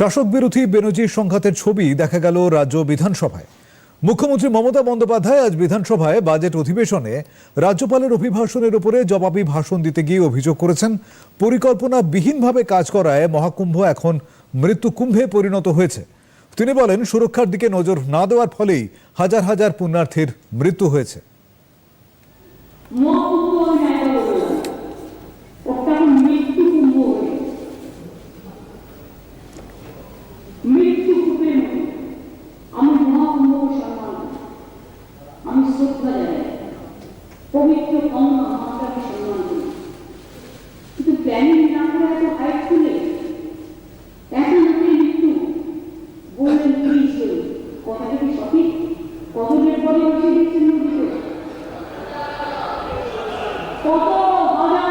শাসক বিরোধী বেনজির সংঘাতের ছবি দেখা গেল রাজ্য বিধানসভায়। মুখ্যমন্ত্রী মমতা বন্দ্যোপাধ্যায় আজ বিধানসভায় বাজেট অধিবেশনে রাজ্যপালের অভিভাষণের উপরে জবাবি ভাষণ দিতে গিয়ে অভিযোগ করেছেন পরিকল্পনা বিহীনভাবে কাজ করায় মহাকুম্ভ এখন মৃত্যু কুম্ভে পরিণত হয়েছে। তিনি বলেন, সুরক্ষার দিকে নজর না দেওয়ার ফলেই হাজার হাজার পুণ্যার্থীর মৃত্যু হয়েছে মহাকুম্ভ আমি একবার বললাম ওটা এখন মৃত্যু কুম্ভ হয়ে গেছে। মৃত্যু কূপের মতো আমি মহাকুম্ভ সম্মান করি। শ্রদ্ধা জানাই পবিত্র গঙ্গা মাতাকে সম্মান করি কিন্তু প্ল্যানিং না করে এত হাইট খুলে এত লোকের মৃত্যু? বললেন পুলিশ কথাটা কি সঠিক? কতদের পরে বসে দিচ্ছেন কত হাজার